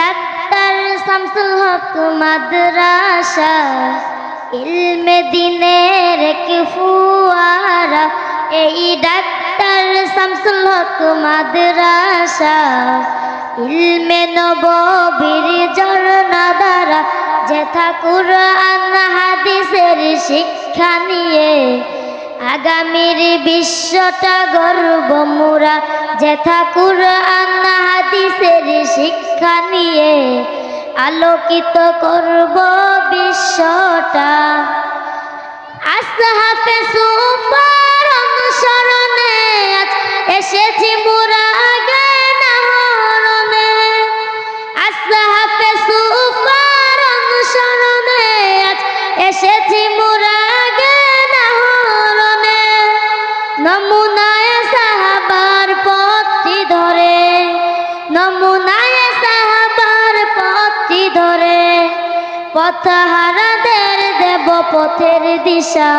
Doctor Shamsul Haque মাদ্রাসা, ইলমে দিনের ফুয়ারা এই ডাক্তার শামসুল হক মাদ্রাসা, ইলমে নববীর ঝর্ণা দ্বারা যেথা কুরআন, হাদিসের শিক্ষা নিয়ে। আগামীর বিশ্বটা গর্ব মোরা যেথা কুরআন হাদিসের শিক্ষা নিয়ে আলোকিত করব বিশ্বটা। আস্তে হাতে সুপার অনুসরণে পথহারাদের দেব পথের দিশা।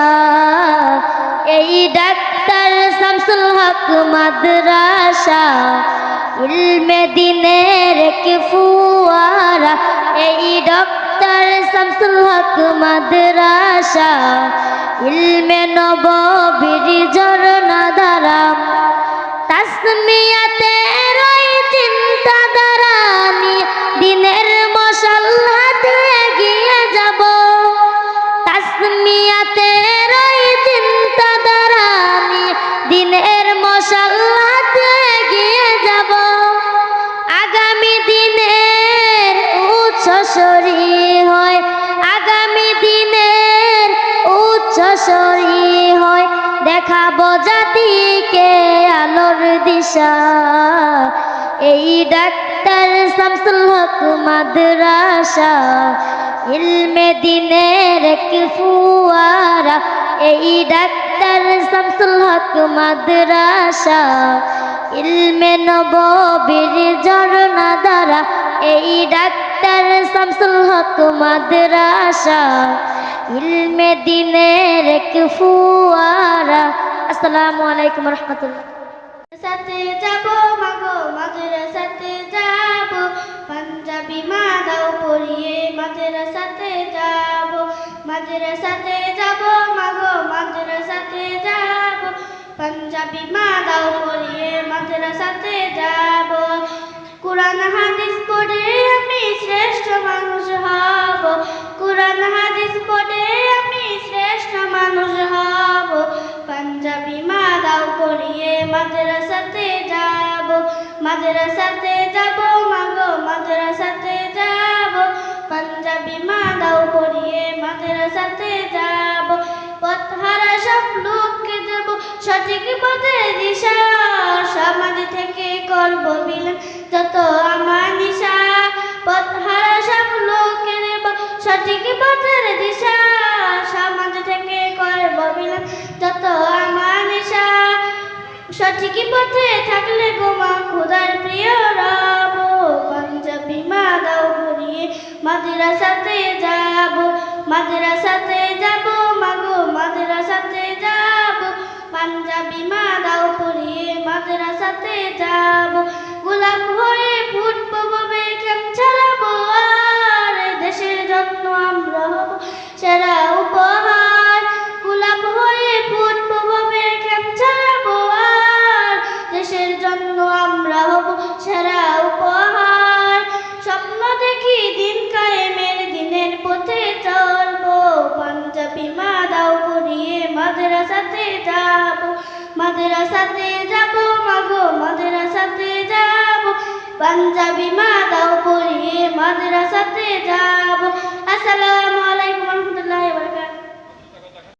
এই ডাক্তার শামসুল হক মাদ্রাসা, ইলমে দিনের এক ফুয়ারা। এই ডক্টর শামসুল হক মাদ্রাসা, ইলমে নববীর ঝরনা দ্বারা। তাসমিয়াতে উচ্ছ্বসরী হয়। আগামী দিনের উচ্ছ্বসরী হয়। দেখাবো জাতিকে আলোর দিশা। এই ডাক্তার শামসুল হক মাদ্রাসা, ইলমে দিনের এক ফুয়ারা এই ডাক্তার শামসুল হক মাদ্রাসা, ইলমে নববীর ঝরনা দ্বারা। এই ডাক্তার শামসুল হক মাদ্রাসা, ইলমে দিনের এক ফুয়ারা আসসালামু আলাইকুম রহমতুল্লাহ। সাথে যাব, মাগো, মাদ্রাসাতে যাব। পাঞ্জাবি মাদাও পড়িয়ে মাদ্রাসাতে যাব। মাদ্রাসাতে যাব, মাগো, মাদ্রাসাতে যাব। পাঞ্জাবি মাদাও পড়িয়ে মাদ্রাসাতে যাব। কোরআন, হাদিস শ্রেষ্ঠ মানুষ হব। কোরআন, হাদিস পড়ে আমি শ্রেষ্ঠ মানুষ হব। পাঞ্জাবি মাদাও পড়িয়ে মাদ্রাসাতে যাব। মাদ্রাসাতে যাব মাগো, মাদ্রাসাতে যাব। পাঞ্জাবি মাদাও পড়িয়ে মাদ্রাসাতে যাব। পথহারা সব লোককে দেব, সঠিক পথে দিশা। সমাজ থেকে করব মিলন যত সঠিক পথে থাকলে গোমা খোদার প্রিয় রব। পাঞ্জাবি মাদাও ঘুরিয়ে মাদ্রাসাতে যাব মাদ্রাসাতে যাব মাগো মাদ্রাসাতে যাব। পাঞ্জাবি মা দাও মাদ্রাসাতে জন্য আমরা হব সারা উপহার। স্বপ্ন দেখি দিন কায়েমের, দিনের পথে চলবো। পাঞ্জাবি মা দাও করিয়ে মাদ্রাসাতে যাব। মাদ্রাসাতে যাব মাগো, মাদ্রাসাতে যাব। পাঞ্জাবি মা দাও করিয়ে মাদ্রাসাতে যাব। আসসালামু আলাইকুম রহমতুল্লাহ